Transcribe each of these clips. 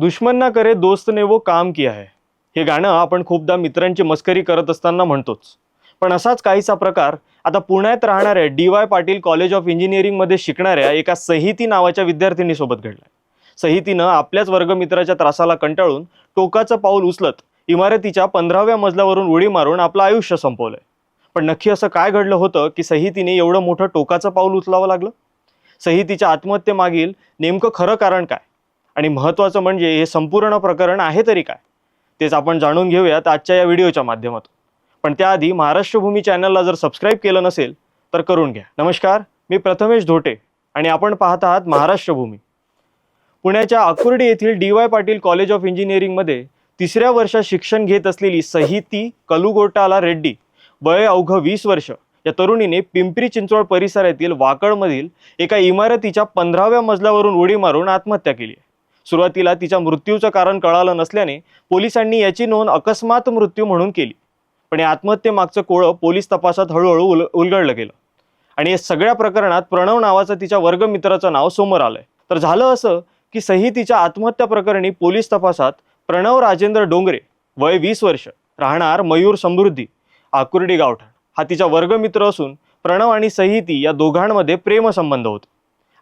दुश्मन ना करे दोस्त ने वो काम किया है. हे गाणं आपण खूपदा मित्रांची मस्करी करत असताना म्हणतोच. पण असाच काहीसा प्रकार आता पुण्यात राहणाऱ्या D Y Patil college of इंजिनिअरिंगमध्ये शिकणाऱ्या एका सहिती नावाच्या विद्यार्थिनीसोबत घडलाय. सहितीनं आपल्याच वर्गमित्राच्या त्रासाला कंटाळून टोकाचं पाऊल उचलत इमारतीच्या पंधराव्या मजल्यावरून उडी मारून आपलं आयुष्य संपवलंय. पण नक्की असं काय घडलं होतं की सहितीने एवढं मोठं टोकाचं पाऊल उचलावं लागलं? सहितीच्या आत्महत्येमागील नेमकं खरं कारण काय? आणि महत्त्वाचं म्हणजे हे संपूर्ण प्रकरण आहे तरी काय? तेच आपण जाणून घेऊयात आजच्या या व्हिडिओच्या माध्यमातून. पण त्याआधी महाराष्ट्रभूमी चॅनलला जर सबस्क्राईब केलं नसेल तर करून घ्या. नमस्कार मी प्रथमेश धोटे आणि आपण पाहत आहात महाराष्ट्रभूमी पुण्याच्या आकुर्डी येथील D Y Patil college of इंजिनिअरिंगमध्ये तिसऱ्या वर्षात शिक्षण घेत असलेली सहिती कलुगोटाला रेड्डी वय अवघं वीस वर्ष या तरुणीने पिंपरी चिंचवड परिसरातील वाकडमधील एका इमारतीच्या पंधराव्या मजल्यावरून उडी मारून आत्महत्या केली आहे. सुरुवातीला तिच्या मृत्यूचं कारण कळालं नसल्याने पोलिसांनी याची नोंद अकस्मात मृत्यू म्हणून केली. पण या आत्महत्येमागचं कोळं पोलीस तपासात हळूहळू उल उलगडलं गेलं. आणि या सगळ्या प्रकरणात प्रणव नावाचं तिच्या वर्गमित्राचं नाव समोर आलंय. तर झालं असं की सहितीच्या आत्महत्या प्रकरणी पोलीस तपासात प्रणव राजेंद्र डोंगरे वय वीस वर्ष राहणार मयूर समृद्धी आकुर्डी गावठाण. हा तिचा वर्गमित्र असून प्रणव आणि सहिती या दोघांमध्ये प्रेमसंबंध होते.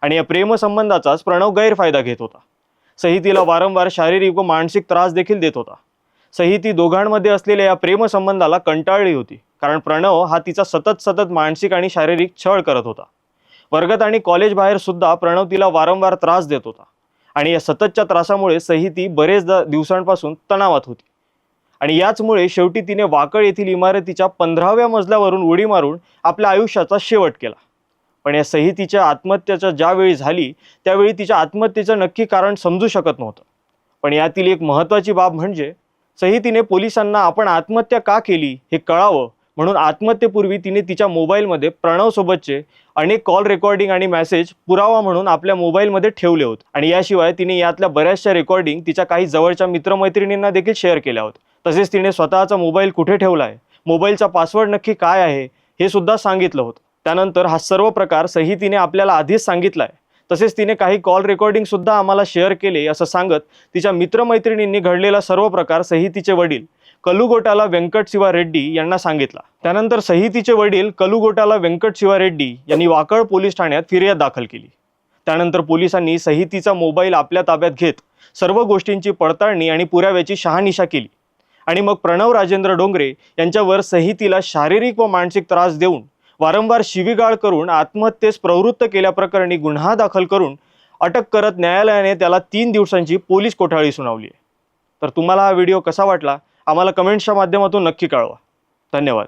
आणि या प्रेमसंबंधाचाच प्रणव गैरफायदा घेत होता. सहितीला वारंवार शारीरिक व मानसिक त्रास देखील देत होता. सहिती दोघांमध्ये असलेल्या या प्रेमसंबंधाला कंटाळली होती कारण प्रणव हा तिचा सतत सतत मानसिक आणि शारीरिक छळ करत होता. वर्गात आणि कॉलेज बाहेर सुद्धा प्रणव तिला वारंवार त्रास देत होता. आणि या सततच्या त्रासामुळे सहिती बरेचदा दिवसांपासून तणावात होती. आणि याचमुळे शेवटी तिने वाकळ येथील इमारतीच्या पंधराव्या मजल्यावरून उडी मारून आपल्या आयुष्याचा शेवट केला. पण या सहितीच्या आत्महत्येच्या ज्यावेळी झाली त्यावेळी तिच्या आत्महत्येचं नक्की कारण समजू शकत नव्हतं. पण यातील एक महत्त्वाची बाब म्हणजे सहितीने पोलिसांना आपण आत्महत्या का केली हे कळावं म्हणून आत्महत्येपूर्वी तिने तिच्या मोबाईलमध्ये प्रणवसोबतचे अनेक कॉल रेकॉर्डिंग आणि मेसेज पुरावा म्हणून आपल्या मोबाईलमध्ये ठेवले होते. आणि याशिवाय तिने यातल्या बऱ्याचशा रेकॉर्डिंग तिच्या काही जवळच्या मित्रमैत्रिणींना देखील शेअर केल्या होत्या. तसेच तिने स्वतःचा मोबाईल कुठे ठेवला आहे मोबाईलचा पासवर्ड नक्की काय आहे? हे सुद्धा सांगितलं होतं. त्यानंतर हा सर्व प्रकार सहितीने आपल्याला आधीच सांगितला आहे तसेच तिने काही कॉल रेकॉर्डिंगसुद्धा आम्हाला शेअर केले असं सांगत तिच्या मित्रमैत्रिणींनी घडलेला सर्व प्रकार सहितीचे वडील कलुगोटाला व्यंकट शिवा रेड्डी यांना सांगितला. त्यानंतर सहितीचे वडील कलुगोटाला व्यंकट शिवा रेड्डी यांनी वाकळ पोलीस ठाण्यात फिर्याद दाखल केली. त्यानंतर पोलिसांनी सहितीचा मोबाईल आपल्या ताब्यात घेत सर्व गोष्टींची पडताळणी आणि पुराव्याची शहानिशा केली. आणि मग प्रणव राजेंद्र डोंगरे यांच्यावर सहितीला शारीरिक व मानसिक त्रास देऊन वारंवार शिवीगाळ करून आत्महत्येस प्रवृत्त केल्याप्रकरणी गुन्हा दाखल करून अटक करत न्यायालयाने त्याला तीन दिवसांची पोलीस कोठाळी सुनावली आहे. तर तुम्हाला हा व्हिडिओ कसा वाटला? आम्हाला कमेंट्सच्या माध्यमातून नक्की कळवा. धन्यवाद.